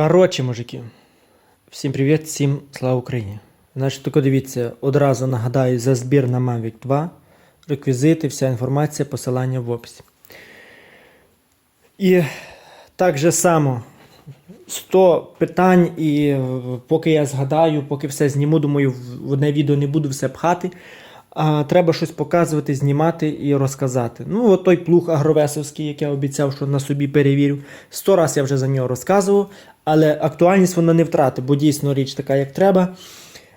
Коротше, мужики, всім привіт, всім слава Україні. Значить, тако дивіться, одразу нагадаю за збір на Mavic 2, реквізити, вся інформація, посилання в описі. І так же само 100 питань, і поки я згадаю, поки все зніму, думаю, в одне відео не буду все пхати. А треба щось показувати, знімати і розказати. Ну, от той плуг агровесовський, як я обіцяв, що на собі перевірю. Сто раз я вже за нього розказував, але актуальність вона не втратить, бо дійсно річ така, як треба.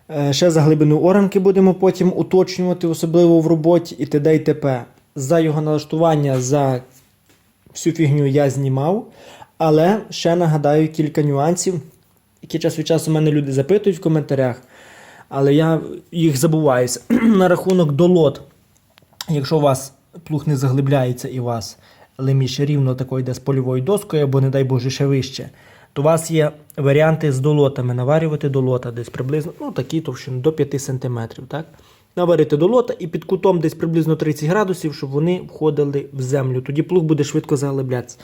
Е, Ще за глибину оранки будемо потім уточнювати, особливо в роботі і т.д. і т.п. За його налаштування, за всю фігню я знімав, але ще нагадаю кілька нюансів, які час від часу мене люди запитують в коментарях, але я їх забуваюся. На рахунок долот, якщо у вас плуг не заглибляється і у вас леміш рівно тако йде з польовою доскою, або, не дай Боже, ще вище, то у вас є варіанти з долотами. Наварювати долота десь приблизно ну, такі товщини до 5 см. Так? Наварити долота і під кутом десь приблизно 30 градусів, щоб вони входили в землю. Тоді плуг буде швидко заглиблятися.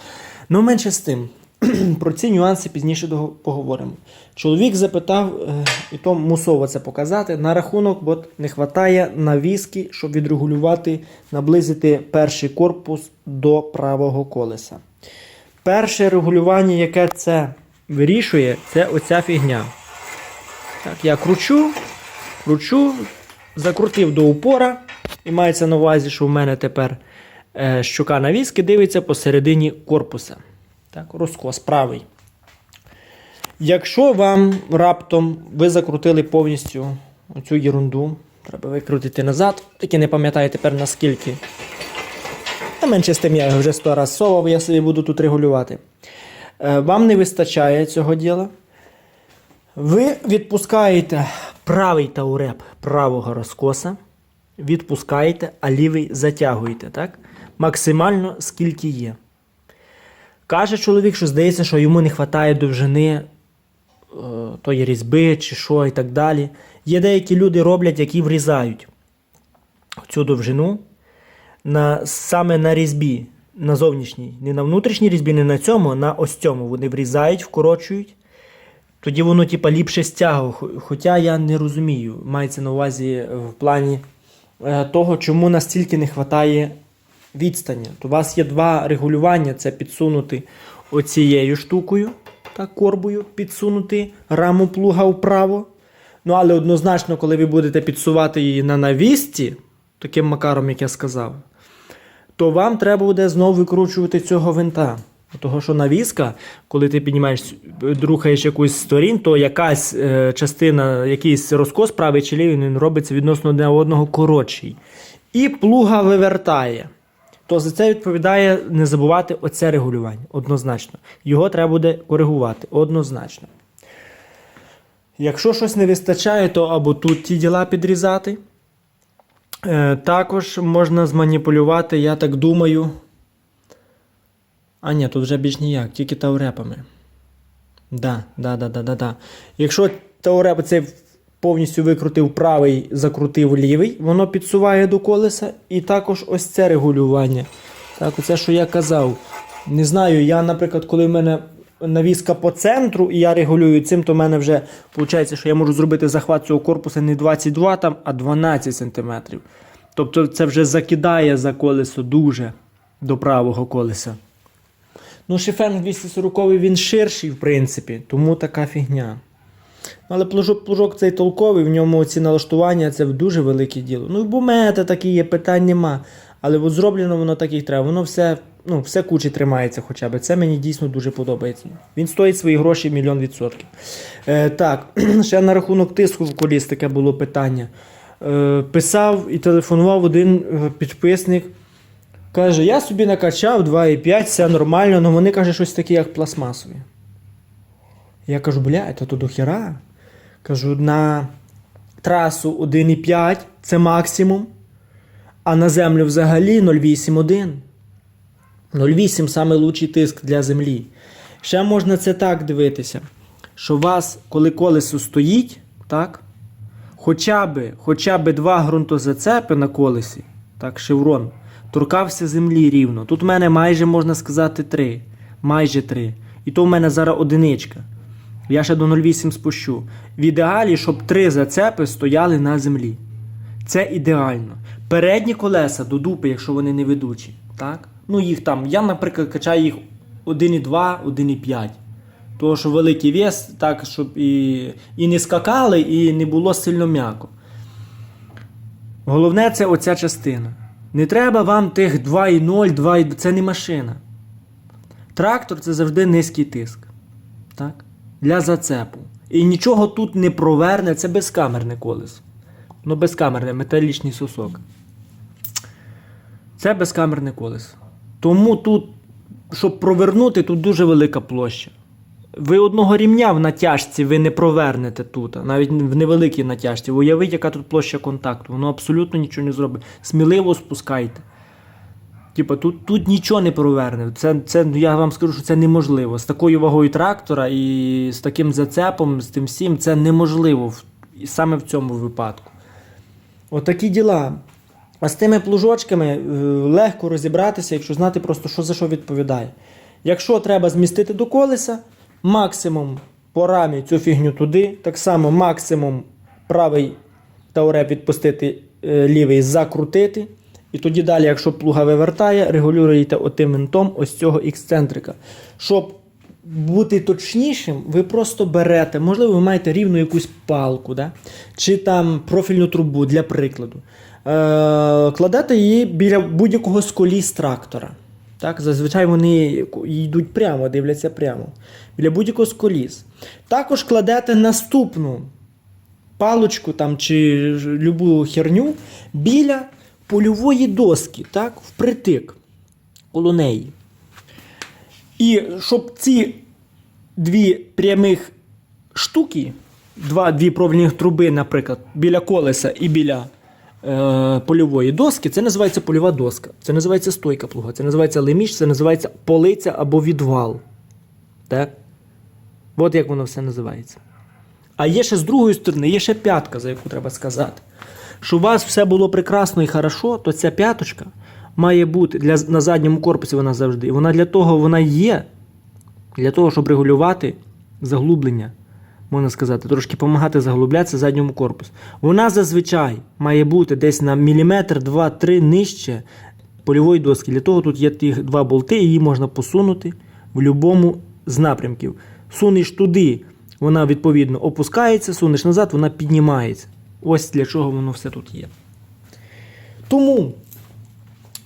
Ну, менше з тим. Про ці нюанси пізніше поговоримо. Чоловік запитав, е, і то мусово це показати, на рахунок, бо не вистачає навіски, щоб відрегулювати, наблизити перший корпус до правого колеса. Перше регулювання, яке це вирішує, це оця фігня. Так, я кручу, кручу, закрутив до упора, і мається на увазі, що в мене тепер е, щука навіски дивиться посередині корпуса. Так, розкос правий. Якщо вам раптом ви закрутили повністю оцю ерунду, треба викрутити назад, тільки не пам'ятаю тепер наскільки. Та менше з тим я вже сто раз совав, я собі буду тут регулювати. Е, Вам не вистачає цього діла. Ви відпускаєте правий тауреп правого розкоса, відпускаєте, а лівий затягуєте, так? Максимально скільки є. Каже чоловік, що здається, що йому не вистачає довжини е, тої різьби чи що і так далі. Є деякі люди роблять, які врізають цю довжину на, саме на різьбі, на зовнішній, не на внутрішній різьбі, не на цьому, на ось цьому. Вони врізають, вкорочують. Тоді воно, типа, ліпше стягує. Хоча я не розумію, мається на увазі в плані е, того, чому настільки не вистачає відстані. То у вас є два регулювання: це підсунути оцією штукою, так, корбою, підсунути раму плуга вправо. Ну, але однозначно, коли ви будете підсувати її на навісті, таким макаром, як я сказав, то вам треба буде знову викручувати цього винта. Того, що навіска, коли ти піднімаєш, рухаєш якусь сторін, то якась е, частина, якийсь розкос правий чи лівий, він робиться відносно одне одного коротший. І плуга вивертає. То за це відповідає не забувати оце регулювання. Однозначно. Його треба буде коригувати. Однозначно. Якщо щось не вистачає, то або тут ті діла підрізати. Е, також можна зманіпулювати, я так думаю. А ні, тут вже більш ніяк, тільки таурепами. Да, да, да, да, да, да. Якщо тауреп цей повністю викрутив правий, закрутив лівий, воно підсуває до колеса. І також ось це регулювання. Так, оце, що я казав. Не знаю, я, наприклад, коли в мене навіска по центру, і я регулюю цим, то в мене вже виходить, що я можу зробити захват цього корпуса не 22, там, а 12 см. Тобто це вже закидає за колесо дуже до правого колеса. Ну, шифенг 240 він ширший, в принципі, тому така фігня. Ну, Але плужок, плужок цей толковий, в ньому ці налаштування це дуже велике діло. Ну, бо мета такі є, питань нема. Але от зроблено воно так як треба. Воно все, ну, все кучі тримається хоча б. Це мені дійсно дуже подобається. Він стоїть свої гроші мільйон відсотків. Е, так, ще на рахунок тиску в коліс таке було питання. Е, писав і телефонував один е, підписник. Каже, я собі накачав 2,5, все нормально, але вони каже, щось таке, як пластмасові. Я кажу, блядь, то то до хера. Кажу, на трасу 1,5 це максимум, а на землю взагалі 0,81. 0,8 саме лучший тиск для землі. Ще можна це так дивитися, що у вас, коли колесо стоїть, так, хоча б, хоча б два ґрунтозацепи на колесі, так, шеврон, торкався землі рівно. Тут в мене майже можна сказати три. Майже три. І то в мене зараз одиничка. Я ще до 0,8 спущу. В ідеалі, щоб три зацепи стояли на землі. Це ідеально. Передні колеса до дупи, якщо вони не ведучі. Так? Ну, їх там, я, наприклад, качаю їх 1,2, 1,5. Тому що великий вес, так, щоб і, і не скакали, і не було сильно м'яко. Головне це оця частина. Не треба вам тих 2,0, 2,2. Це не машина. Трактор це завжди низький тиск. Так? Для зацепу. І нічого тут не проверне, це безкамерне колесо. Ну, безкамерне, металічний сосок. Це безкамерне колесо. Тому тут, щоб провернути, тут дуже велика площа. Ви одного рівня в натяжці ви не провернете тут, навіть в невеликій натяжці. Уявіть, яка тут площа контакту. Воно абсолютно нічого не зробить. Сміливо спускайте. Типа, тут, тут нічого не проверне. Це, це, я вам скажу, що це неможливо. З такою вагою трактора і з таким зацепом, з тим всім, це неможливо і саме в цьому випадку. Отакі діла. А з тими плужочками е, легко розібратися, якщо знати просто, що за що відповідає. Якщо треба змістити до колеса, максимум по рамі цю фігню туди, так само максимум правий тауреп відпустити, е, лівий закрутити. І тоді далі, якщо плуга вивертає, регулюєте отим винтом ось цього ексцентрика. Щоб бути точнішим, ви просто берете, можливо, ви маєте рівну якусь палку, да? чи там профільну трубу для прикладу. Е, кладете її біля будь-якого з коліс трактора. Так, зазвичай вони йдуть прямо, дивляться прямо. Біля будь-якого з коліс. Також кладете наступну палочку там, чи любу херню біля польової доски, так, впритик коло неї. І щоб ці дві прямих штуки, два, дві провільних труби, наприклад, біля колеса і біля е, польової доски, це називається польова доска. Це називається стойка плуга, це називається леміш, це називається полиця або відвал. Так? От як воно все називається. А є ще з другої сторони, є ще п'ятка, за яку треба сказати. Що у вас все було прекрасно і хорошо, то ця п'яточка має бути для, на задньому корпусі вона завжди. Вона для того вона є, для того, щоб регулювати заглублення, можна сказати, трошки допомагати заглублятися задньому корпусу. Вона зазвичай має бути десь на міліметр, два, три нижче польової доски. Для того тут є ті два болти, її можна посунути в будь-якому з напрямків. Сунеш туди, вона відповідно опускається, сунеш назад, вона піднімається. Ось для чого воно все тут є. Тому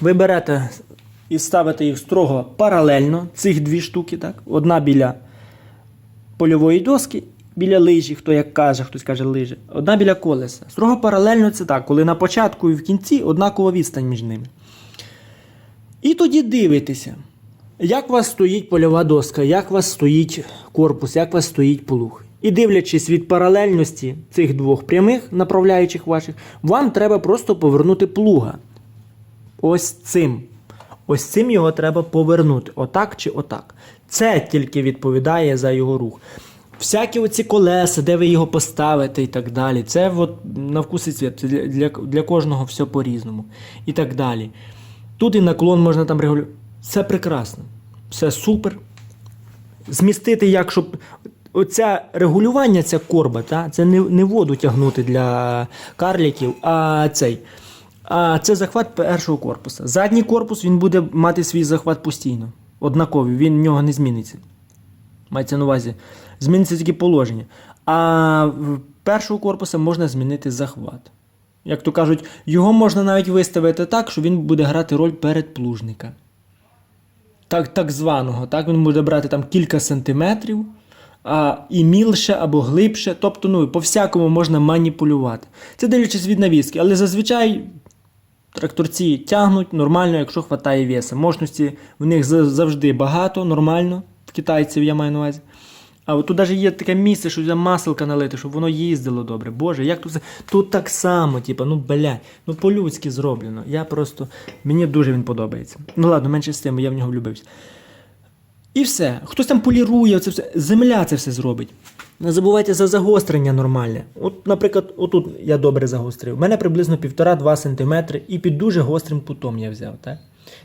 ви берете і ставите їх строго паралельно, цих дві штуки, так? Одна біля польової доски, біля лижі, хто як каже, хтось каже лижі, одна біля колеса. Строго паралельно це так, коли на початку і в кінці однакова відстань між ними. І тоді дивитеся, як у вас стоїть польова доска, як у вас стоїть корпус, як у вас стоїть полух. І дивлячись від паралельності цих двох прямих направляючих ваших, вам треба просто повернути плуга. Ось цим. Ось цим його треба повернути. Отак чи отак. Це тільки відповідає за його рух. Всякі оці колеса, де ви його поставите і так далі. Це от на вкус і цвіт. Для, для, кожного все по-різному. І так далі. Тут і наклон можна там регулювати. Все прекрасно. Все супер. Змістити як, щоб. Оце регулювання, ця корба, та, це не, не воду тягнути для карліків, а цей. А це захват першого корпуса. Задній корпус він буде мати свій захват постійно. Однаковий, він в нього не зміниться. Мається на увазі. Зміниться тільки положення. А першого корпуса можна змінити захват. Як то кажуть, його можна навіть виставити так, що він буде грати роль передплужника. Так, так званого. Так, він буде брати там кілька сантиметрів, а, і мілше або глибше. Тобто, ну, по-всякому можна маніпулювати. Це дивлячись від навіски, але зазвичай тракторці тягнуть нормально, якщо хватає веса. Мощності в них завжди багато, нормально, в китайців я маю на увазі. А от тут навіть є таке місце, що для маселка налити, щоб воно їздило добре. Боже, як тут тут так само, типу, ну блядь, ну по-людськи зроблено. Я просто. Мені дуже він подобається. Ну ладно, менше з тим, я в нього влюбився. І все. Хтось там полірує, це все. Земля це все зробить. Не забувайте за загострення нормальне. От, наприклад, отут я добре загострив. У мене приблизно 1,5-2 см і під дуже гострим кутом я взяв. Так?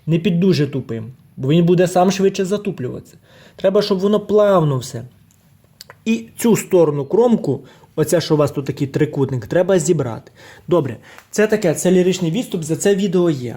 Не під дуже тупим, бо він буде сам швидше затуплюватися. Треба, щоб воно плавно все. І цю сторону кромку, оце, що у вас тут такий трикутник, треба зібрати. Добре, це таке, це ліричний відступ, за це відео є.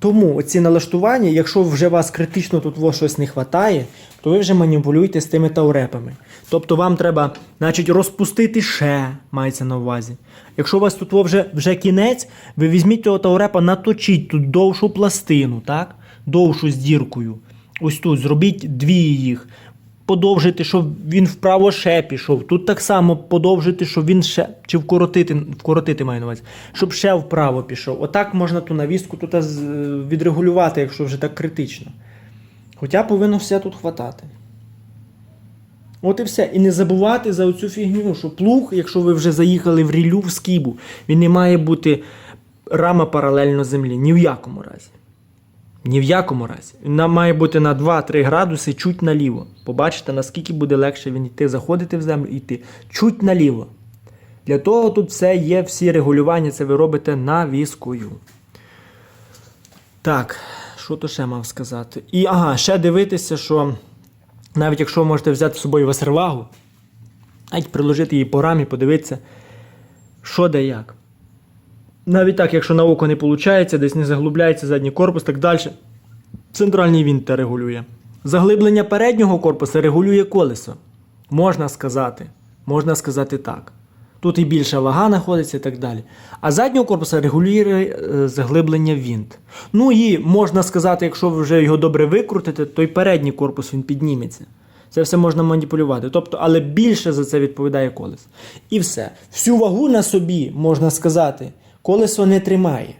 Тому оці налаштування, якщо вже вас критично тут во щось не вистачає, то ви вже маніпулюєте з тими таурепами. Тобто вам треба, значить, розпустити ще, мається на увазі. Якщо у вас тут во вже, вже кінець, ви візьміть цього таурепа, наточіть тут довшу пластину, так? довшу з діркою. Ось тут зробіть дві їх. Подовжити, щоб він вправо ще пішов. Тут так само подовжити, щоб він ще. Чи вкоротити, вкоротити маю на увазі, щоб ще вправо пішов. Отак можна ту навіску тут відрегулювати, якщо вже так критично. Хоча повинно все тут хватати. От і все. І не забувати за оцю фігню, що плуг, якщо ви вже заїхали в рілю в скібу, він не має бути рама паралельно землі. Ні в якому разі. Ні в якому разі. Вона має бути на 2-3 градуси чуть наліво. Побачите, наскільки буде легше він йти, заходити в землю і йти. Чуть наліво. Для того тут все є, всі регулювання, це ви робите навіскою. Так, що то ще мав сказати? І ага, ще дивитися, що навіть якщо ви можете взяти з собою васервагу, навіть приложити її по рамі, подивитися, що де як. Навіть так, якщо на око не виходить, десь не заглубляється задній корпус, так далі. Центральний вінт те регулює. Заглиблення переднього корпусу регулює колесо. Можна сказати. Можна сказати так. Тут і більша вага знаходиться і так далі. А заднього корпуса регулює е, заглиблення вінт. Ну і можна сказати, якщо ви вже його добре викрутите, то й передній корпус він підніметься. Це все можна маніпулювати. Тобто, але більше за це відповідає колесо. І все. Всю вагу на собі, можна сказати, колесо не тримає.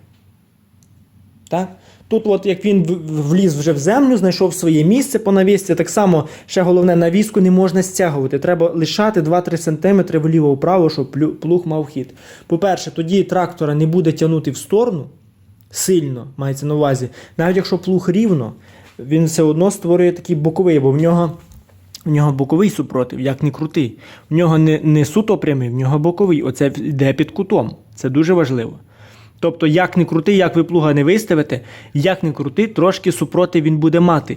Так? Тут, от як він вліз вже в землю, знайшов своє місце по навісці, так само ще головне, навіску не можна стягувати. Треба лишати 2-3 см вліво-вправо, щоб плуг мав хід. По-перше, тоді трактора не буде тягнути в сторону сильно, мається на увазі. Навіть якщо плуг рівно, він все одно створює такий боковий, бо в нього. В нього боковий супротив, як не крутий. В нього не, не суто прямий, в нього боковий. Оце йде під кутом. Це дуже важливо. Тобто, як не крути, як ви плуга не виставите, як не крути, трошки супротив він буде мати.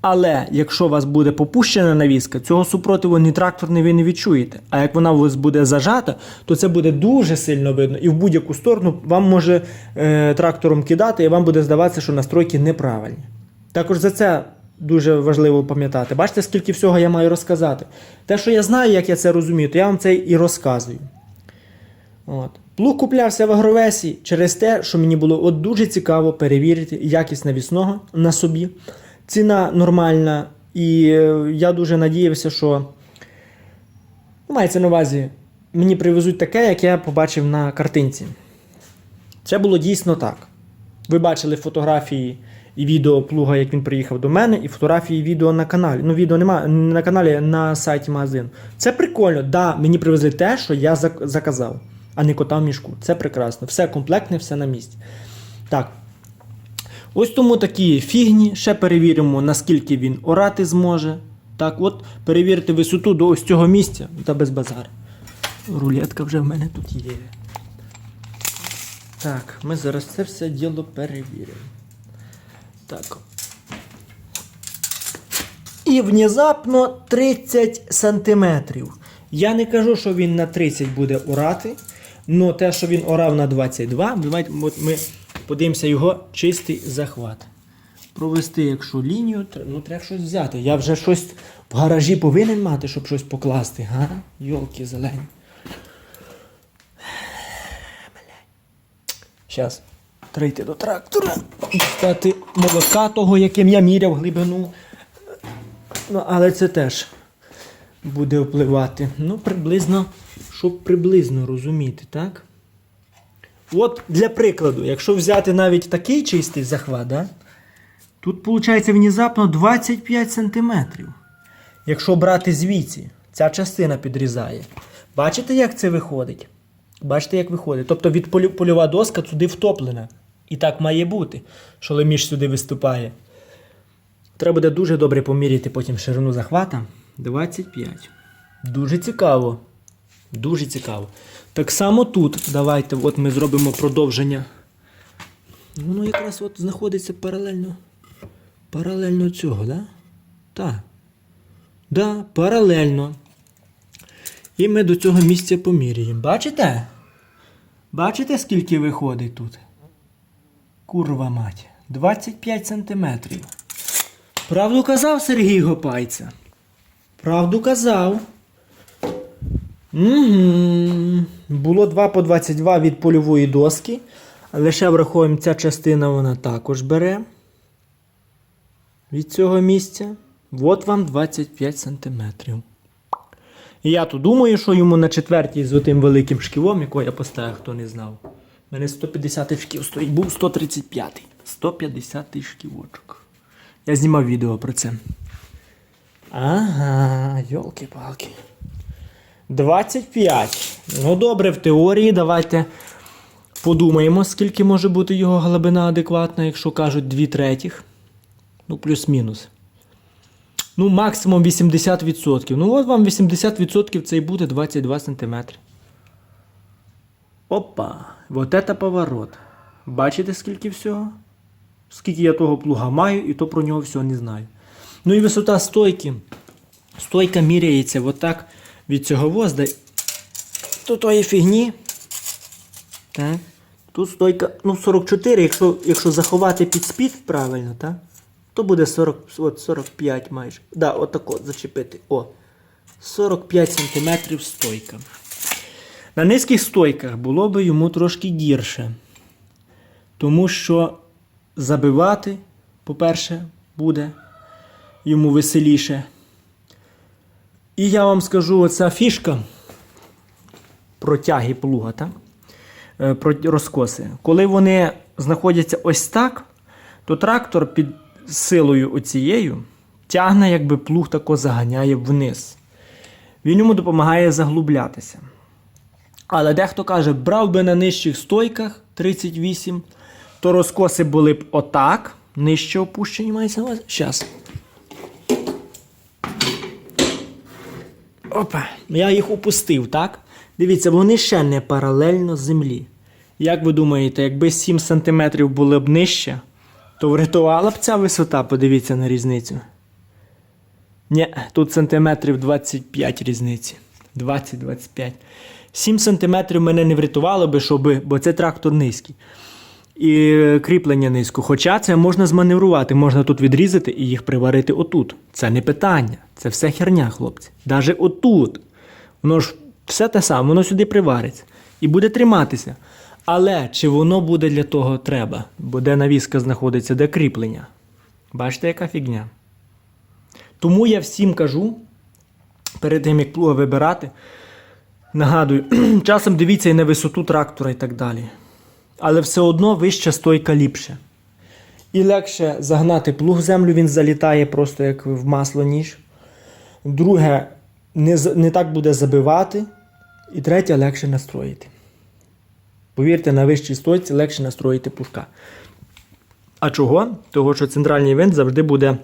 Але якщо у вас буде попущена навіска, цього супротиву ні трактор, ні ви не відчуєте. А як вона у вас буде зажата, то це буде дуже сильно видно. І в будь-яку сторону вам може е, трактором кидати, і вам буде здаватися, що настройки неправильні. Також за це дуже важливо пам'ятати. Бачите, скільки всього я маю розказати. Те, що я знаю, як я це розумію, то я вам це і розказую. От. Плуг куплявся в агровесі через те, що мені було от дуже цікаво перевірити якість навісного на собі. Ціна нормальна, і е, я дуже надіявся, що ну, мається на увазі, мені привезуть таке, як я побачив на картинці. Це було дійсно так. Ви бачили фотографії і відео плуга, як він приїхав до мене, і фотографії і відео на каналі. Ну, відео немає не на каналі, на сайті магазину. Це прикольно. Да, мені привезли те, що я заказав, а не кота в мішку. Це прекрасно. Все комплектне, все на місці. Так. Ось тому такі фігні. Ще перевіримо, наскільки він орати зможе. Так, от, перевірити висоту до ось цього місця та без базару. Рулетка вже в мене тут є. Так, ми зараз це все діло перевіримо. Так. І внезапно 30 сантиметрів. Я не кажу, що він на 30 буде орати. але те, що він орав на 22, давайте ми подивимося його чистий захват. Провести, якщо лінію, ну треба щось взяти. Я вже щось в гаражі повинен мати, щоб щось покласти. Га? Йолки зелені. Зараз. Трійти до трактора, дістати молока того, яким я міряв глибину. Ну, але це теж буде впливати. Ну, приблизно, щоб приблизно розуміти, так? От для прикладу, якщо взяти навіть такий чистий захват, да? тут виходить внезапно 25 см. Якщо брати звідси, ця частина підрізає. Бачите, як це виходить? Бачите, як виходить. Тобто від полю- польова доска туди втоплена. І так має бути, що леміш сюди виступає. Треба буде дуже добре поміряти потім ширину захвата. 25. Дуже цікаво. Дуже цікаво. Так само тут. Давайте от ми зробимо продовження. Воно якраз от знаходиться паралельно. Паралельно цього, да? Так. Да, паралельно. І ми до цього місця поміряємо. Бачите? Бачите, скільки виходить тут? Курва мать. 25 сантиметрів. Правду казав Сергій Гопайця. Правду казав. Угу. Було 2 по 22 від польової доски. Лише враховуємо, ця частина вона також бере. Від цього місця. От вам 25 сантиметрів. І я то думаю, що йому на четвертій з отим великим шківом, якого я поставив, хто не знав. У мене 150 шків стоїть, був 135. 150 шківочок. Я знімав відео про це. Ага, йолки-палки. 25. Ну добре, в теорії давайте подумаємо, скільки може бути його глибина адекватна, якщо кажуть 2 третіх. Ну, плюс-мінус. Ну, максимум 80%. Ну, от вам 80% це і буде 22 см. Опа! Вот это поворот. Бачите, скільки всього? Скільки я того плуга маю, і то про нього всього не знаю. Ну і висота стойки. Стойка міряється отак від цього возда. До тої фігні. Так. Тут стойка, ну 44, якщо, якщо заховати під спід правильно, так? То буде 40, от 45 майже. Да, отако зачепити. О. 45 см стойка. На низьких стойках було би йому трошки гірше. Тому що забивати, по-перше, буде йому веселіше. І я вам скажу, оця фішка про тяги плуга, так? Е, про розкоси. Коли вони знаходяться ось так, то трактор під силою оцією тягне, якби плуг тако заганяє вниз. Він йому допомагає заглублятися. Але дехто каже, брав би на нижчих стойках 38, то розкоси були б отак, нижче опущені мається на увазі. Щас. Опа, я їх опустив, так? Дивіться, вони ще не паралельно землі. Як ви думаєте, якби 7 см було б нижче, то врятувала б ця висота, подивіться на різницю. Ні, тут сантиметрів 25 різниці. 20-25. 7 сантиметрів мене не врятувало би, щоб, бо це трактор низький. І кріплення низько. Хоча це можна зманеврувати, можна тут відрізати і їх приварити отут. Це не питання. Це все херня, хлопці. Даже отут. Воно ж все те саме, воно сюди привариться. І буде триматися. Але чи воно буде для того треба? Бо де навіска знаходиться, де кріплення? Бачите, яка фігня? Тому я всім кажу, перед тим як плуга вибирати, нагадую, часом дивіться і на висоту трактора і так далі. Але все одно вища стойка ліпше. І легше загнати плуг в землю, він залітає просто як в масло ніж. Друге, не, не так буде забивати. І третє, легше настроїти. Повірте, на вищій стойці легше настроїти пушка. А чого? Того, що центральний винт завжди буде,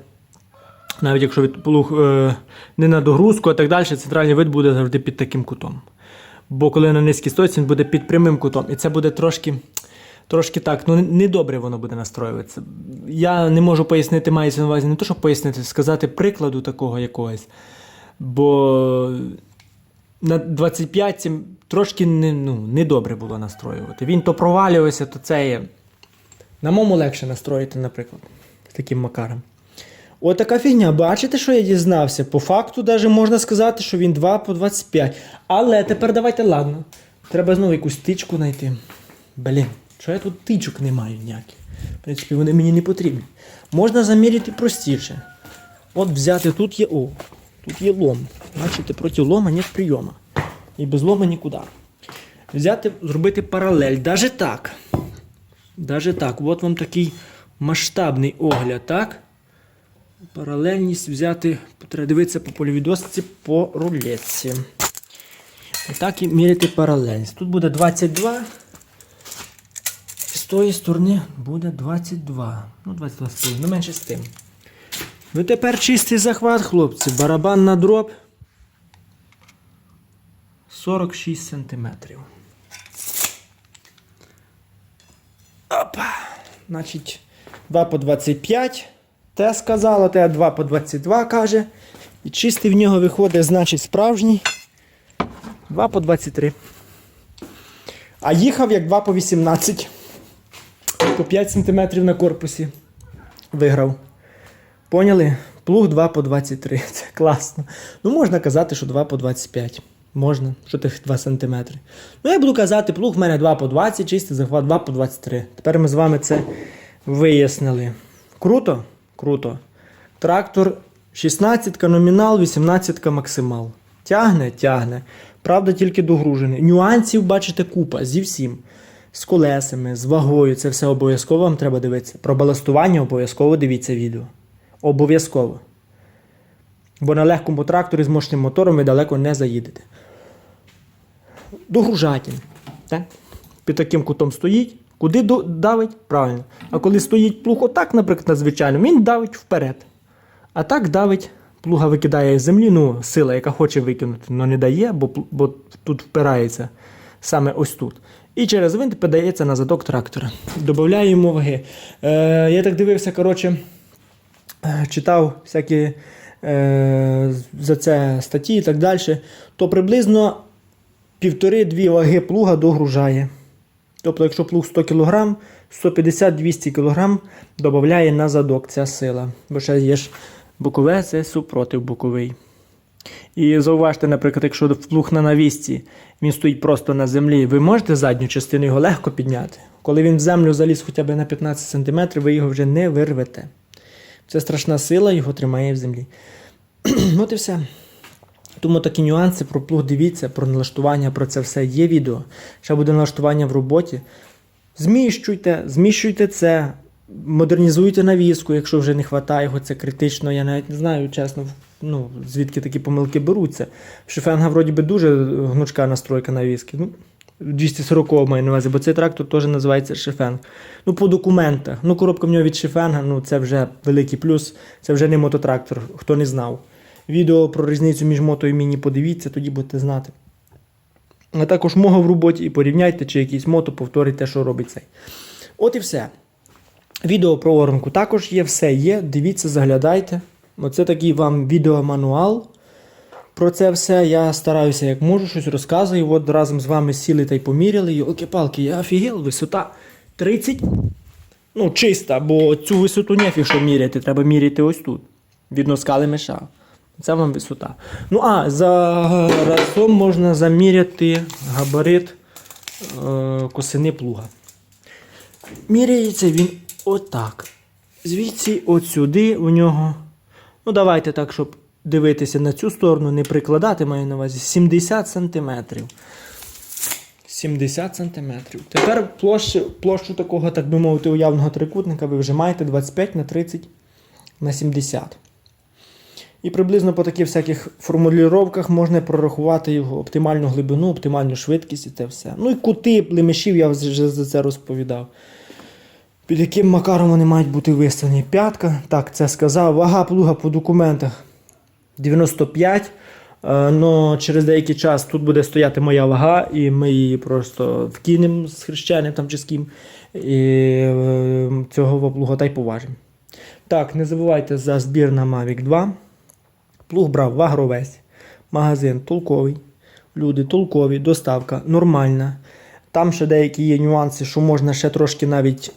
навіть якщо від плуг е, не на догрузку, а так далі, центральний винт буде завжди під таким кутом. Бо коли на низькій стойці, він буде під прямим кутом. І це буде трошки, трошки так, ну недобре воно буде настроюватися. Я не можу пояснити, мається на увазі не то, щоб пояснити, сказати прикладу такого якогось. Бо на 25 ці трошки не, ну, недобре було настроювати. Він то провалювався, то це є. На мому легше настроїти, наприклад, з таким макаром. От фігня. Бачите, що я дізнався? По факту, навіть можна сказати, що він 2 по 25. Але тепер давайте, ладно. Треба знову якусь тичку знайти. Блін, що я тут тичок не маю ніяких. В принципі, вони мені не потрібні. Можна заміряти простіше. От взяти, тут є о, тут є лом. Бачите, проти лома нет прийому. І без лома нікуди. Взяти, зробити паралель. Даже так. Даже так. От вам такий масштабний огляд, так? Паралельність взяти, треба дивитися по польовій досці по рулетці. Так і міряти паралельність. Тут буде 22. З тої сторони буде 22. Ну, 22 з половиною, ну менше з тим. Ну тепер чистий захват, хлопці. Барабан на дроб. 46 сантиметрів. Опа. Значить, 2 по 25. Те сказало, те 2 по 22 каже. І чистий в нього виходить, значить, справжній. 2 по 23. А їхав як 2 по 18. По 5 см на корпусі. Виграв. Поняли? Плуг 2 по 23. Це класно. Ну, можна казати, що 2 по 25. Можна, що тих 2 см. Ну, я буду казати, плуг в мене 2 по 20, чистий захват 2 по 23. Тепер ми з вами це вияснили. Круто? Круто. Трактор 16 номінал, 18 максимал. Тягне, тягне. Правда, тільки догружений. Нюансів, бачите, купа зі всім. З колесами, з вагою. Це все обов'язково вам треба дивитися. Про баластування обов'язково дивіться відео. Обов'язково. Бо на легкому тракторі з мощним мотором ви далеко не заїдете. Догружатель. Так? Під таким кутом стоїть. Куди давить? Правильно. А коли стоїть плуг отак, наприклад, надзвичайно, він давить вперед. А так давить, плуга викидає з землі, ну, сила, яка хоче викинути, але не дає, бо, бо тут впирається саме ось тут. І через винт подається на задок трактора. Добавляємо ваги. Е, я так дивився, коротше, е, читав всякі е, за це статті і так далі, то приблизно півтори-дві ваги плуга догружає. Тобто, якщо плуг 100 кг, 150-200 кг додає на задок ця сила. Бо ще є ж бокове, це супротив боковий. І зауважте, наприклад, якщо плуг на навісці, він стоїть просто на землі, ви можете задню частину його легко підняти. Коли він в землю заліз хоча б на 15 см, ви його вже не вирвете. Це страшна сила, його тримає в землі. От і все. Тому такі нюанси про плуг дивіться, про налаштування, про це все є відео. Ще буде налаштування в роботі. Зміщуйте, зміщуйте це, модернізуйте навіску, якщо вже не вистачає його, це критично. Я навіть не знаю, чесно, ну, звідки такі помилки беруться. В Шефенга вроді би дуже гнучка настройка навіски. Ну, 240 маю на увазі, бо цей трактор теж називається Шефенг. Ну, по документах. Ну, коробка в нього від Шефенга, ну це вже великий плюс, це вже не мототрактор, хто не знав. Відео про різницю між мото і міні подивіться, тоді будете знати. А також мого в роботі і порівняйте, чи якийсь мото повторить те, що робить цей. От і все. Відео про оранку також є, все є. Дивіться, заглядайте. Оце такий вам відеомануал. Про це все я стараюся як можу, щось розказую. От разом з вами сіли та й поміряли. Йолки-палки, я офігел, висота 30. Ну, чиста, бо цю висоту нефіг що міряти, треба міряти ось тут. Від носка лемеша. Це вам висота. Ну, а, за разом можна заміряти габарит е, косини плуга. Міряється він отак. Звідси от сюди у нього. Ну, давайте так, щоб дивитися на цю сторону, не прикладати, маю на увазі 70 см. 70 см. Тепер площу, площу такого, так би мовити, уявного трикутника ви вже маєте 25 на 30 на 70. І приблизно по таких всяких формулюваннях можна прорахувати його оптимальну глибину, оптимальну швидкість і те все. Ну і кути лемешів я вже за це розповідав. Під яким макаром вони мають бути виставлені? П'ятка. Так, це сказав. Вага плуга по документах 95. але через деякий час тут буде стояти моя вага, і ми її просто вкинемо з хрещеним там чи з ким. І е, цього плуга та й поважимо. Так, не забувайте за збір на Mavic 2. Плуг брав в Агровесь. Магазин толковий. Люди толкові, доставка нормальна. Там ще деякі є нюанси, що можна ще трошки навіть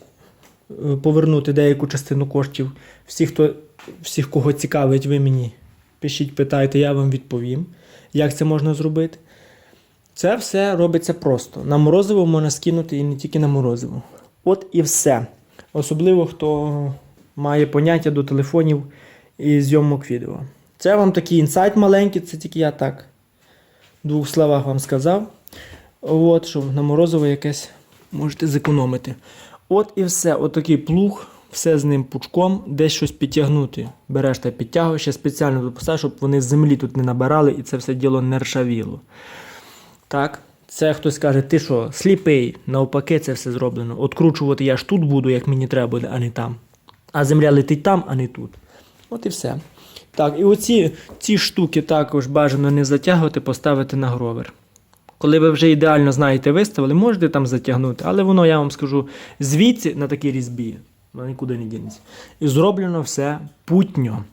е, повернути деяку частину коштів. Всі, хто, всіх, кого цікавить, ви мені пишіть, питайте, я вам відповім, як це можна зробити. Це все робиться просто. На морозиво можна скинути і не тільки на морозиво. От і все. Особливо, хто має поняття до телефонів і зйомок відео. Це вам такий інсайт маленький, це тільки я так в двох словах вам сказав. От, що на морозиво якесь можете зекономити. От і все. От такий плуг, все з ним пучком, десь щось підтягнути. Береш та підтягуєш, спеціально допускаєш, щоб вони землі тут не набирали і це все діло не ршавіло. Так, це хтось каже, ти що, сліпий, навпаки, це все зроблено. Откручувати я ж тут буду, як мені треба буде, а не там. А земля летить там, а не тут. От і все. Так, і оці ці штуки також бажано не затягувати, поставити на гровер. Коли ви вже ідеально знаєте, виставили, можете там затягнути, але воно, я вам скажу, звідси на такій різьбі, воно нікуди не дінеться. І зроблено все путньо.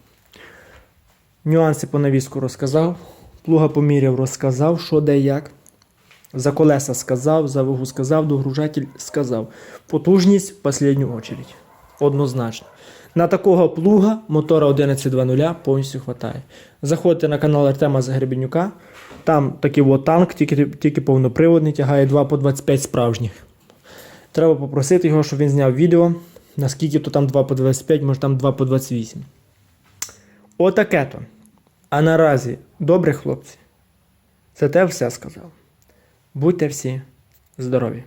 Нюанси по навіску розказав. Плуга поміряв, розказав, що де як. За колеса сказав, за вагу сказав, догружатель сказав. Потужність в останню очередь. Однозначно. На такого плуга мотора 11.2.0 повністю вистачає. Заходьте на канал Артема Загребенюка. Там такий от танк, тільки, тільки повноприводний, тягає 2 по 25 справжніх. Треба попросити його, щоб він зняв відео. Наскільки то там 2 по 25, може там 2 по 28. Отаке то. А наразі, добре, хлопці, це те все сказав. Будьте всі здорові!